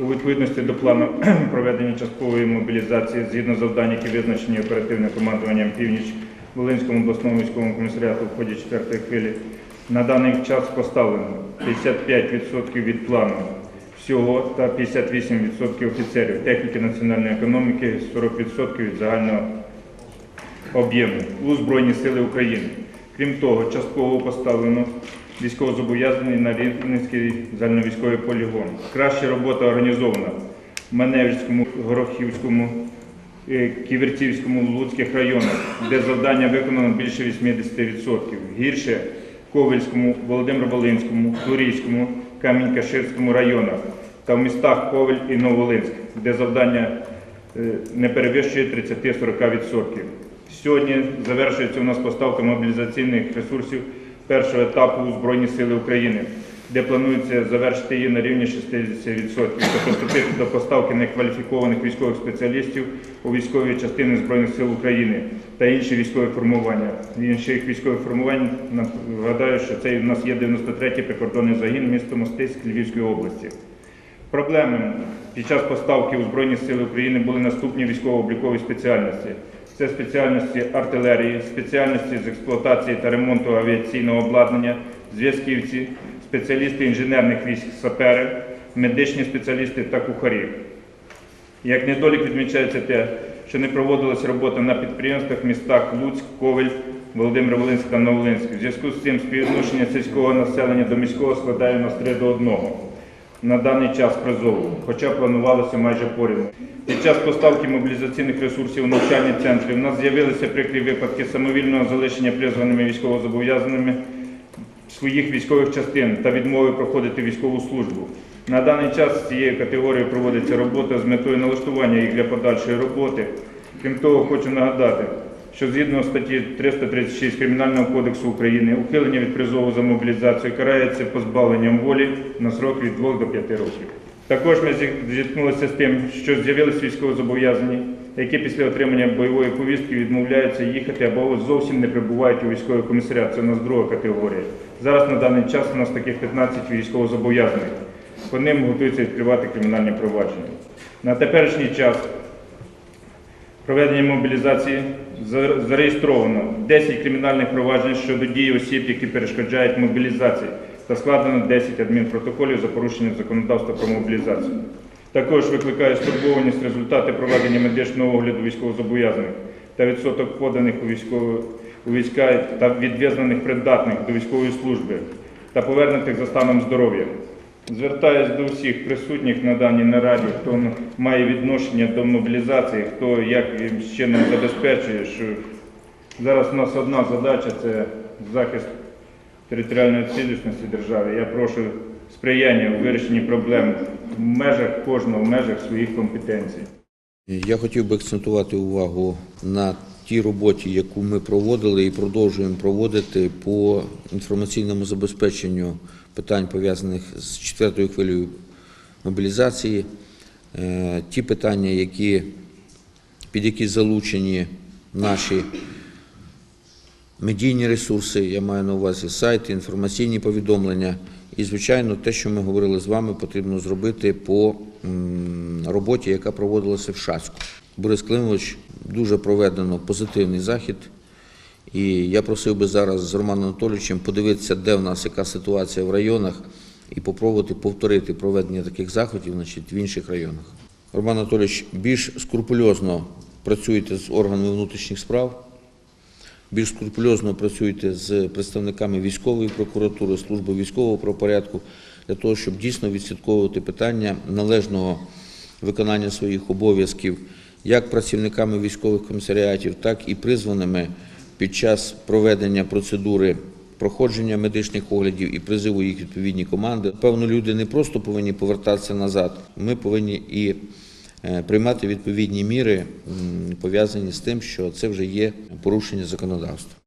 у відповідності до плану проведення часткової мобілізації згідно завдань, які визначені оперативним командуванням північ Волинському обласному військовому комісаріату в ході четвертої хвилі. На даний час поставлено 55% від плану всього та 58% офіцерів техніки національної економіки, 40% від загального об'єму у Збройні Сили України. Крім того, частково поставлено військовозобов'язаний на Рівненський загальновійськовий полігон. Краща робота організована в Маневському, Горохівському, е, Ківерцівському, Луцьких районах, де завдання виконано більше 80%. Гірше в Ковельському, Володимир-Волинському, Турійському, Камінь-Каширському районах та в містах Ковель і Новолинськ, де завдання е, не перевищує 30-40%. Сьогодні завершується у нас поставка мобілізаційних ресурсів першого етапу у Збройні Сили України, де планується завершити її на рівні 60% та приступити до поставки некваліфікованих військових спеціалістів у військові частини Збройних сил України та інші військові формування. Інших військових формувань нагадаю, що це у нас є 93-й прикордонний загін місто Мостиськ Львівської області. Проблемами під час поставки у Збройні Сили України були наступні військово-облікові спеціальності. Це спеціальності артилерії, спеціальності з експлуатації та ремонту авіаційного обладнання, зв'язківці, спеціалісти інженерних військ сапери, медичні спеціалісти та кухарі. Як недолік відмічається те, що не проводилася робота на підприємствах містах Луцьк, Ковель, Володимир Волинськ та Новолинськ. В зв'язку з цим співвідношення сільського населення до міського складає у нас 3 до 1 на даний час призову, хоча планувалося майже порівну. Під час поставки мобілізаційних ресурсів у навчальні центри у нас з'явилися прикрі випадки самовільного залишення призваними військовозобов'язаними своїх військових частин та відмови проходити військову службу. На даний час з цією категорією проводиться робота з метою налаштування їх для подальшої роботи. Крім того, хочу нагадати, що згідно статті 336 Кримінального кодексу України ухилення від призову за мобілізацію карається позбавленням волі на срок від 2 до 5 років. Також ми зіткнулися з тим, що з'явилися військовозобов'язані, які після отримання бойової повістки відмовляються їхати або зовсім не прибувають у військовий комісаріат. Це у нас друга категорія. Зараз на даний час у нас таких 15 військовозобов'язаних. По ним готуються відкривати кримінальні провадження. На теперішній час проведення мобілізації за- зареєстровано 10 кримінальних проваджень щодо дії осіб, які перешкоджають мобілізації, та складено 10 адмінпротоколів за порушення законодавства про мобілізацію. Також викликає стурбованість результати проведення медичного огляду військовозобов'язаних та відсоток поданих у військові у війська та відв'язаних придатних до військової служби та повернутих за станом здоров'я. Звертаюсь до всіх присутніх на даній нараді, хто має відношення до мобілізації, хто як ще нам забезпечує, що зараз у нас одна задача це захист територіальної цілісності держави. Я прошу сприяння у вирішенні проблем в межах кожного, в межах своїх компетенцій. Я хотів би акцентувати увагу на тій роботі, яку ми проводили і продовжуємо проводити по інформаційному забезпеченню питань, пов'язаних з четвертою хвилею мобілізації. Е, Ті питання, які, під які залучені наші медійні ресурси, я маю на увазі сайти, інформаційні повідомлення. І, звичайно, те, що ми говорили з вами, потрібно зробити по роботі, яка проводилася в Шацьку. Борис Климович, дуже проведено позитивний захід. І я просив би зараз з Романом Анатолійовичем подивитися, де в нас яка ситуація в районах, і попробувати повторити проведення таких заходів значить, в інших районах. Роман Анатолійович, більш скрупульозно працюєте з органами внутрішніх справ більш скрупульозно працюйте з представниками військової прокуратури, служби військового правопорядку для того, щоб дійсно відслідковувати питання належного виконання своїх обов'язків як працівниками військових комісаріатів, так і призваними під час проведення процедури проходження медичних оглядів і призиву їх відповідні команди. Певно, люди не просто повинні повертатися назад. Ми повинні і приймати відповідні міри, пов'язані з тим, що це вже є порушення законодавства.